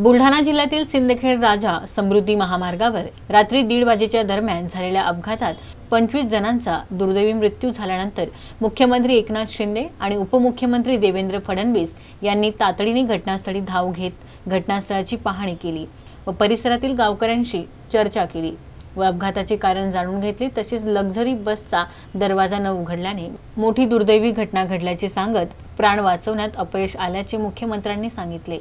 बुलढाणा जिल्ह्यातील सिंदखेड राजा समृद्धी महामार्गावर रात्री दीड वाजेच्या दरम्यान झालेल्या अपघातात पंचवीस जणांचा दुर्दैवी मृत्यू झाल्यानंतर मुख्यमंत्री एकनाथ शिंदे आणि उपमुख्यमंत्री देवेंद्र फडणवीस यांनी तातडीने घटनास्थळी धाव घेत घटनास्थळाची पाहणी केली व परिसरातील गावकऱ्यांशी चर्चा केली व अपघाताचे कारण जाणून घेतले. तसेच लक्झरी बसचा दरवाजा न उघडल्याने मोठी दुर्दैवी घटना घडल्याचे सांगत प्राण वाचवण्यात अपयश आल्याचे मुख्यमंत्र्यांनी सांगितले.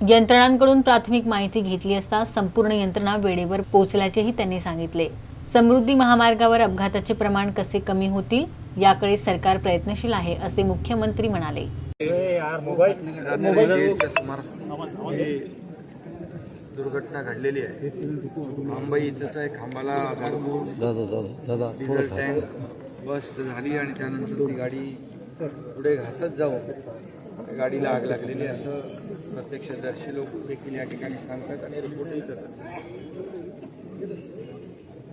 यंत्रणांकडून प्राथमिक माहिती घेतली असता संपूर्ण यंत्रणा वेळेवर पोहोचल्याचेही त्यांनी सांगितले. समृद्धी महामार्गावर अपघाताचे प्रमाण कसे कमी होतील याकडे सरकार प्रयत्नशील आहे असे मुख्यमंत्री म्हणाले. दुर्घटना घडलेली आहे. मुंबई इथंच आहे खांबाला गाडून डिझेल टँक बस झाली आणि त्यानंतर ती गाडी पुढे घासत जाऊन गाडीला आग लागलेली असं प्रत्यक्षदर्शी लोक देखील या ठिकाणी सांगतात आणि रिपोर्टही करतात.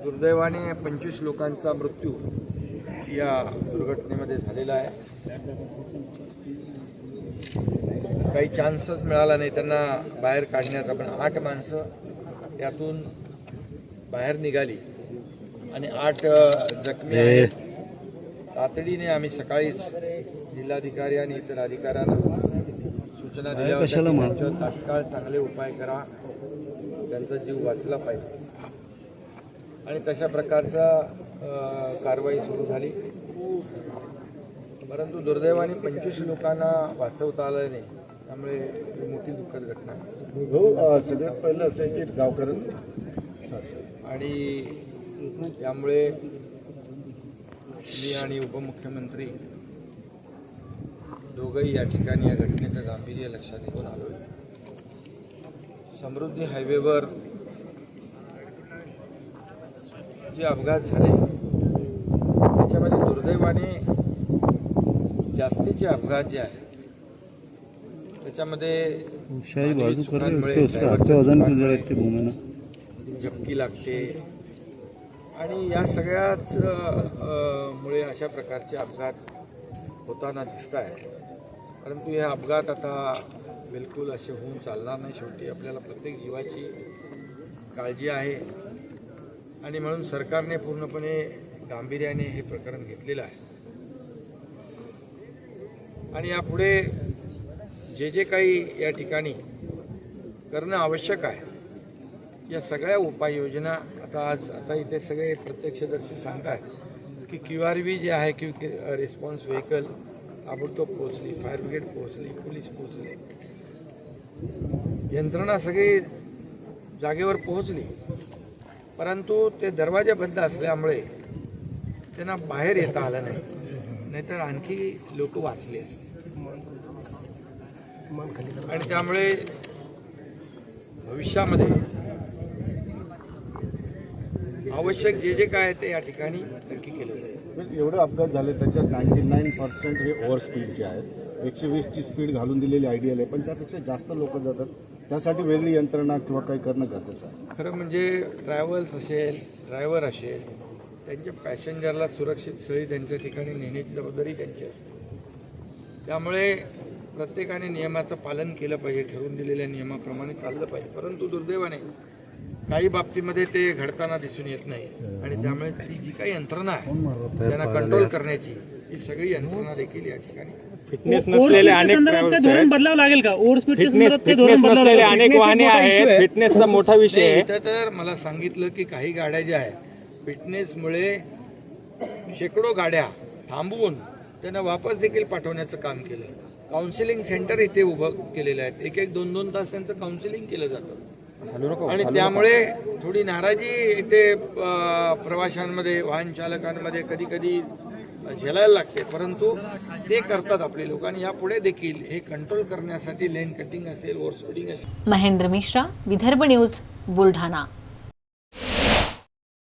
दुर्दैवाने पंचवीस लोकांचा मृत्यू या दुर्घटनेमध्ये झालेला आहे. काही चान्सच मिळाला नाही त्यांना बाहेर काढण्याचा पण आठ माणसं त्यातून बाहेर निघाली. आणि आठ जखमी तातडीने आम्ही सकाळीच जिल्हाधिकारी आणि इतर अधिकाऱ्यांना सूचना दिल्या होत्या की त्यांच्यावर तात्काळ चांगले उपाय करा. त्यांचा जीव वाचला पाहिजे. आणि तशा प्रकारचा कारवाई सुरू झाली. परंतु दुर्दैवाने पंचवीस लोकांना वाचवता आलं नाही. त्यामुळे ही मोठी दुःखद घटना आहे. भाऊ अ, सगळ्यात पहिलं असं आहे की गावकऱ्यांनी आणि त्यामुळे मी आणि उपमुख्यमंत्री दोघंही या ठिकाणी या घटनेचं गांभीर्य लक्षात घेऊन आलो समृद्धी हायवेवर जे अपघात झाले त्याच्यामध्ये दुर्दैवाने जास्तीचे अपघात जे आहेत त्याच्यामध्ये झपकी लागते. आणि या सगळ्याच मुळे अशा प्रकारचे अपघात होताना दिसत आहे परंतु हे अपघात आता बिलकुल असे होऊन चालणार नाही शेवटी. आपल्याला प्रत्येक जीवाची काळजी आहे. आणि म्हणून सरकारने पूर्णपणे गांभीर्याने हे प्रकरण घेतलेलं आहे. आणि यापुढे जे जे काही या ठिकाणी करणं आवश्यक आहे या सगळ्या उपाययोजना आता आज आता इथे सगळे प्रत्यक्षदर्शी सांगत आहेत की क्यू आर व्ही जे आहे क्यू रिस्पॉन्स व्हेकल ताबडतोब पोहोचली फायर ब्रिगेड पोहोचली पोलीस पोहोचले यंत्रणा सगळी जागेवर पोहोचली। परंतु ते दरवाजे बंद असल्यामुळे त्यांना बाहेर येता आलं नाही. नाहीतर आणखी लोक वाचले असते आणि त्यामुळे भविष्यामध्ये आवश्यक जे जे काय आहे ते या ठिकाणी नक्की केलं जाईल. पण एवढे अपघात झाले त्याच्यात नाईन्टी नाईन पर्सेंट हे ओव्हर स्पीडचे आहेत. एकशे वीसची स्पीड घालून दिलेली आयडियल आहे. पण त्यापेक्षा जास्त लोक जातात. त्यासाठी वेगळी यंत्रणा किंवा काही करणं गरजेचं आहे. खरं म्हणजे ट्रॅव्हल्स असेल ड्रायव्हर असेल त्यांच्या पॅसेंजरला सुरक्षित स्थळी त्यांच्या ठिकाणी नेण्याची जबाबदारी त्यांची असते. त्यामुळे प्रत्येकाने नियमाचं पालन केलं पाहिजे ठरवून दिलेल्या नियमाप्रमाणे चाललं पाहिजे. परंतु दुर्दैवाने काही बाबतीमध्ये ते घडताना दिसून येत नाही. आणि त्यामुळे ती जी काही यंत्रणा आहे त्यांना कंट्रोल करण्याची ही सगळी यंत्रणा देखील या ठिकाणी फिटनेस नसलेले अनेक ट्रॅव्हल्स धोरण आहेत. बदलावं लागेल का? ओव्हर स्पीडच्या फिटनेस संदर्भात ते फिटनेस धोरण बदलावं नसलेले लागेल. अनेक वाहने आहेत. फिटनेसचा मोठा विषय नाही, आहे. इथं तर मला सांगितलं की काही गाड्या ज्या आहेत फिटनेसमुळे शेकडो गाड्या थांबवून त्यांना वापस देखील पाठवण्याचं काम केलं. काउन्सिलिंग सेंटर इथे उभं केलेलं आहे. एक एक दोन दोन तास त्यांचं काउन्सिलिंग केलं जातं. आणि त्यामुळे थोडी नाराजी इथे प्रवाशांमध्ये वाहन चालकांमध्ये कधी कधी झेलायला लागते. परंतु ते करतात आपले लोक आणि यापुढे देखील हे कंट्रोल करण्यासाठी लेन कटिंग असेल ओव्हर स्पीडिंग असेल. महेंद्र मिश्रा विदर्भ न्यूज बुलढाणा.